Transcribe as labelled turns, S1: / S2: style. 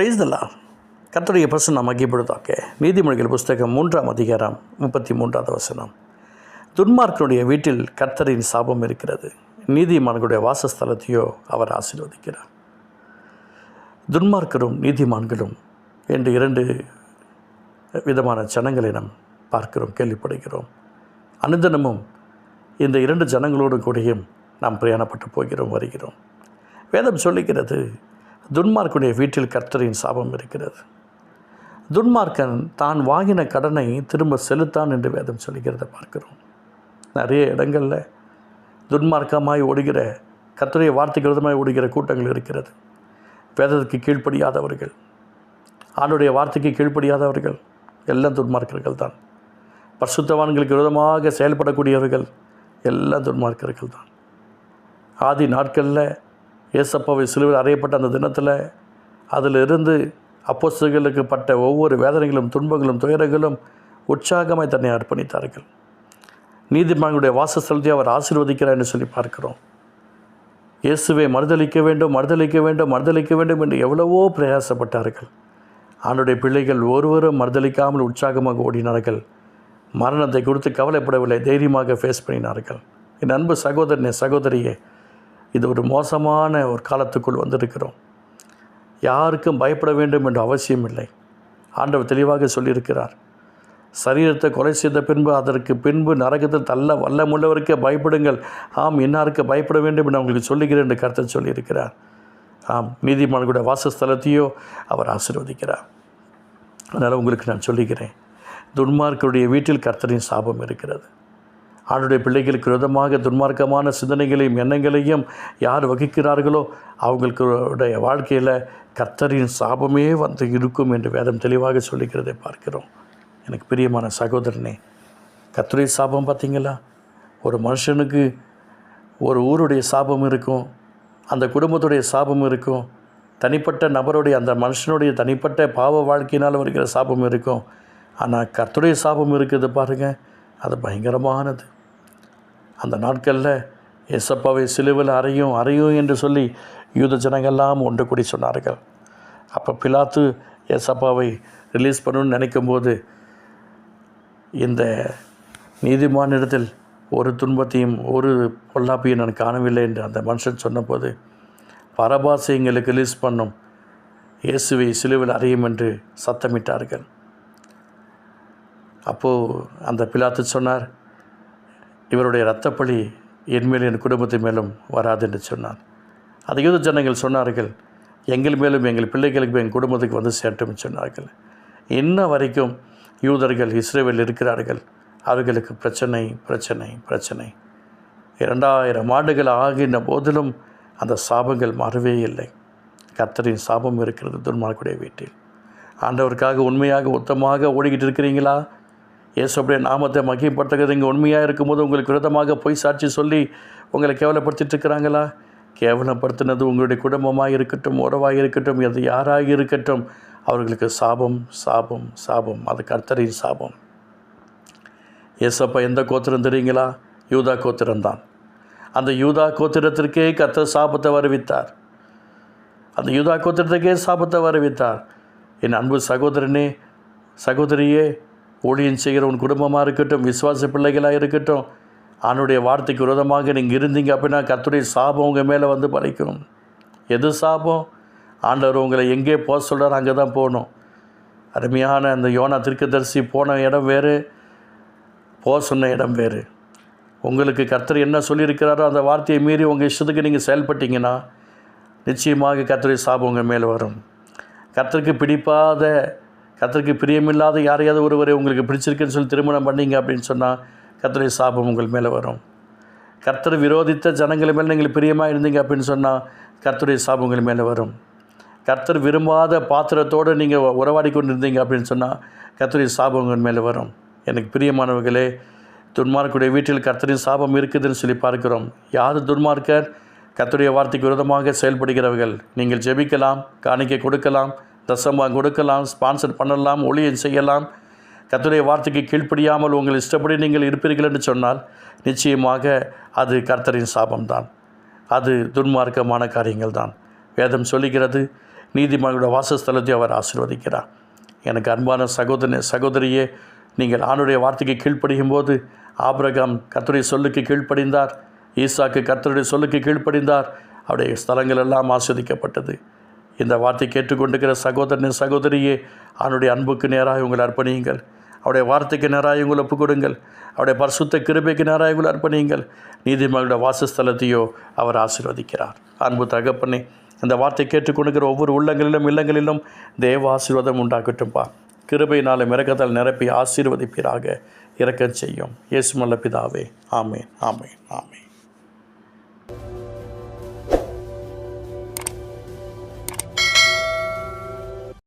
S1: பிரைஸ்தெல்லாம் கத்தருடைய பிரசன் நாம் மகிப்படுத்தாக்க நீதிமொழிகள் புஸ்தகம் மூன்றாம் அதிகாரம் முப்பத்தி மூன்றாவது வசனம். துன்மார்க்கனுடைய வீட்டில் கர்த்தரின் சாபம் இருக்கிறது. நீதிமான்களுடைய வாசஸ்தலத்தையோ அவர் ஆசீர்வதிக்கிறார். துன்மார்க்கரும் நீதிமான்களும் என்று இரண்டு விதமான ஜனங்களை நாம் பார்க்கிறோம் கேள்விப்படுகிறோம். அனுதினமும் இந்த இரண்டு ஜனங்களோடு கூடியும் நாம் பிரயாணப்பட்டு போகிறோம் வருகிறோம். வேதம் சொல்லுகிறது துன்மார்க்குடைய வீட்டில் கர்த்தரின் சாபம் இருக்கிறது. துன்மார்க்கன் தான் வாங்கின கடனை திரும்ப செலுத்தான் என்று வேதம் சொல்கிறத பார்க்கிறோம். நிறைய இடங்களில் துன்மார்க்கமாய் ஓடுகிற கர்த்தருடைய வார்த்தைக்கு விரோதமாய் ஓடுகிற கூட்டங்கள் இருக்கிறது. வேதத்துக்கு கீழ்ப்படியாதவர்கள் ஆளுடைய வார்த்தைக்கு கீழ்ப்படியாதவர்கள் எல்லாம் துன்மார்க்கர்கள் தான். பரிசுத்தவான்களுக்கு விரோதமாக செயல்படக்கூடியவர்கள் எல்லாம் துன்மார்க்கர்கள் தான். ஆதி நாட்களில் ஏசப்பாவை சிலுவில் அறையப்பட்ட அந்த தினத்தில் அதிலிருந்து அப்போசுகளுக்கு பட்ட ஒவ்வொரு வேதனைகளும் துன்பங்களும் துயரங்களும் உற்சாகமாய் தன்னை அர்ப்பணித்தார்கள். நீதிமன்றங்களுடைய வாசஸ்தலத்தை அவர் ஆசீர்வதிக்கிறார் என்று சொல்லி பார்க்கிறோம். இயேசுவை மறுதளிக்க வேண்டும் மறுதளிக்க வேண்டும் மறுதளிக்க வேண்டும் என்று எவ்வளவோ பிரயாசப்பட்டார்கள். அவனுடைய பிள்ளைகள் ஒருவரும் மறுதளிக்காமல் உற்சாகமாக ஓடினார்கள். மரணத்தை குறித்து கவலைப்படவில்லை தைரியமாக ஃபேஸ் பண்ணினார்கள். என் அன்பு சகோதரனே சகோதரியே இது ஒரு மோசமான ஒரு காலத்துக்குள் வந்திருக்கிறோம். யாருக்கும் பயப்பட வேண்டும் என்ற அவசியம் இல்லை. ஆண்டவர் தெளிவாக சொல்லியிருக்கிறார். சரீரத்தை கொலை செய்த பின்பு அதற்கு பின்பு நரகத்தில் தள்ள வல்லமுள்ளவருக்கே பயப்படுங்கள். ஆம் இன்னாருக்கு பயப்பட வேண்டும் என்று அவங்களுக்கு சொல்லுகிறேன் என்று கருத்தை சொல்லியிருக்கிறார். ஆம் நீதிமன்றங்களுடைய வாசஸ்தலத்தையோ அவர் ஆசீர்வதிக்கிறார். அதனால் உங்களுக்கு நான் சொல்லுகிறேன் துன்மார்க்கருடைய வீட்டில் கர்த்தரின் சாபம் இருக்கிறது. ஆண்டுடைய பிள்ளைகளுக்கு விரோதமாக துன்மார்க்கமான சிந்தனைகளையும் எண்ணங்களையும் யார் வகிக்கிறார்களோ அவங்களுடைய வாழ்க்கையில் கர்த்தரின் சாபமே வந்து இருக்கும் என்று வேதம் தெளிவாக சொல்லிக்கிறதை பார்க்கிறோம். எனக்கு பிரியமான சகோதரனே கத்துரை சாபம் பார்த்தீங்களா? ஒரு மனுஷனுக்கு ஒரு ஊருடைய சாபம் இருக்கும் அந்த குடும்பத்துடைய சாபம் இருக்கும் தனிப்பட்ட நபருடைய அந்த மனுஷனுடைய தனிப்பட்ட பாவ வாழ்க்கையினால் வருகிற சாபம் இருக்கும். ஆனால் கர்த்துடைய சாபம் இருக்குது பாருங்கள் அது பயங்கரமானது. அந்த நாட்களில் எசப்பாவை சிலுவில் அறையும் அறையும் என்று சொல்லி யூத ஜனங்கள்லாம் ஒன்று கூடி சொன்னார்கள். அப்போ பிலாத்து எசப்பாவை ரிலீஸ் பண்ணணும்னு நினைக்கும்போது இந்த நீதிமானிடத்தில் ஒரு துன்பத்தையும் ஒரு பொல்லாப்பையும் நான் காணவில்லை என்று அந்த மனுஷன் சொன்னபோது பரபாசை எங்களுக்கு ரிலீஸ் பண்ணும். இயேசுவை சிலுவில் அறையும் என்று சத்தமிட்டார்கள். அப்போது அந்த பிலாத்து சொன்னார் இவருடைய இரத்தப்பழி என்மேலும் என் குடும்பத்தின் மேலும் வராது என்று சொன்னார். அது யூத ஜனங்கள் சொன்னார்கள் எங்கள் மேலும் எங்கள் பிள்ளைகளுக்கு எங்கள் குடும்பத்துக்கு வந்து சேட்டும் சொன்னார்கள். இன்ன வரைக்கும் யூதர்கள் இஸ்ரேவில் இருக்கிறார்கள். அவர்களுக்கு பிரச்சனை பிரச்சனை பிரச்சனை. இரண்டாயிரம் ஆண்டுகள் ஆகின்ற போதிலும் அந்த சாபங்கள் மாறவே இல்லை. கத்தரின் சாபம் இருக்கிறது துன்மார்க்குடைய வீட்டில். ஆண்டவருக்காக உண்மையாக உத்தமாக ஓடிக்கிட்டு இருக்கிறீங்களா இயேசுடைய நாமத்தை மகிப்படுத்துகிறது இங்கே உண்மையாக இருக்கும்போது உங்களுக்கு விரோதமாக பொய் சாட்சி சொல்லி உங்களை கேவலப்படுத்திட்டு இருக்கிறாங்களா? கேவலப்படுத்தினது உங்களுடைய குடும்பமாக இருக்கட்டும் உறவாக இருக்கட்டும் அது யாராக இருக்கட்டும் அவர்களுக்கு சாபம் சாபம் சாபம். அது கர்த்தரின் சாபம். ஏசப்பா எந்த கோத்திரம் தெரியுங்களா? யூதா கோத்திரம்தான் அந்த யூதா கோத்திரத்திற்கே கர்த்தர் சாபத்தை வருவித்தார். அந்த யூதா கோத்திரத்துக்கே சாபத்தை வருவித்தார். என் அன்பு சகோதரனே சகோதரியே ஊழியம் செய்கிற உன் குடும்பமாக இருக்கட்டும் விசுவாச பிள்ளைகளாக இருக்கட்டும் அவனுடைய வார்த்தைக்கு விரோதமாக நீங்கள் இருந்தீங்க அப்படின்னா கத்துடைய சாபம் உங்கள் மேலே வந்து படைக்கும் எது சாபம்? ஆண்டவர் உங்களை எங்கே போக சொல்கிறார் அங்கே தான் போகணும். அருமையான அந்த யோனா திருக்கதரிசி போன இடம் வேறு போக சொன்ன இடம் வேறு. உங்களுக்கு கர்த்தர் என்ன சொல்லியிருக்கிறாரோ அந்த வார்த்தையை மீறி உங்கள் இஷ்டத்துக்கு நீங்கள் செயல்பட்டீங்கன்னா நிச்சயமாக கர்த்தருடைய சாபம் உங்கள் மேலே வரும். கர்த்தருக்கு பிடிப்பாத கத்தருக்கு பிரியமில்லாத யாரையாவது ஒருவரை உங்களுக்கு பிடிச்சிருக்குன்னு சொல்லி திருமணம் பண்ணீங்க அப்படின்னு சொன்னால் கத்தருடைய சாபம் உங்கள் மேலே வரும். கர்த்தர் விரோதித்த ஜனங்கள் மேலே நீங்கள் பிரியமாக இருந்தீங்க அப்படின்னு சொன்னால் கர்த்தருடைய சாபம் உங்கள் மேலே வரும். கர்த்தர் விரும்பாத பாத்திரத்தோடு நீங்கள் உறவாடி கொண்டு இருந்தீங்க அப்படின்னு சொன்னால் கர்த்தருடைய சாபம் உங்கள் மேலே வரும். எனக்கு பிரியமானவர்களே துன்மார்க்குடைய வீட்டில் கர்த்தரின் சாபம் இருக்குதுன்னு சொல்லி பார்க்கிறோம். யார் துன்மார்க்கர்? கர்த்தருடைய வார்த்தைக்கு விரோதமாக செயல்படுகிறவர்கள். நீங்கள் ஜெபிக்கலாம் காணிக்கை கொடுக்கலாம் தசமாக கொடுக்கலாம் ஸ்பான்சர் பண்ணலாம் ஒளியம் செய்யலாம். கத்துடைய வார்த்தைக்கு கீழ்ப்படியாமல் உங்கள் இஷ்டப்படி நீங்கள் இருப்பீர்கள் என்று சொன்னால் நிச்சயமாக அது கர்த்தரின் சாபம்தான். அது துன்மார்க்கமான காரியங்கள் தான் வேதம் சொல்லுகிறது நீதிமன்ற வாசஸ்தலத்தை அவர் ஆசிர்வதிக்கிறார். எனக்கு அன்பான சகோதர சகோதரியே நீங்கள் ஆணுடைய வார்த்தைக்கு கீழ்ப்படியும் போது ஆபிரகாம் கர்த்தருடைய சொல்லுக்கு கீழ்ப்படிந்தார் ஈசாக்கு கர்த்தருடைய சொல்லுக்கு கீழ்ப்படிந்தார். அவருடைய ஸ்தலங்கள் எல்லாம் ஆஸ்வதிக்கப்பட்டது. இந்த வார்த்தை கேட்டுக்கொண்டிருக்கிற சகோதரனின் சகோதரியே அவனுடைய அன்புக்கு நேராக உங்களை அர்ப்பணியுங்கள். அவருடைய வார்த்தைக்கு நேராக உங்களை ஒப்புக் கொடுங்கள். அவருடைய பரிசுத்த கிருபைக்கு நேராக உங்களை அர்ப்பணியுங்கள். நீதிமன்ற வாசஸ்தலத்தையோ அவர் ஆசீர்வதிக்கிறார். அன்பு தகப்பனே இந்த வார்த்தை கேட்டுக்கொண்டிருக்கிற ஒவ்வொரு உள்ளங்களிலும் இல்லங்களிலும் தேவ ஆசீர்வாதம் உண்டாகட்டும்பா. கிருபையினாலும் இறக்கத்தால் நிரப்பி ஆசீர்வதிப்பீராக. இறக்கச் செய்யும். இயேசு மல்ல பிதாவே. ஆமேன் ஆமேன் ஆமேன்.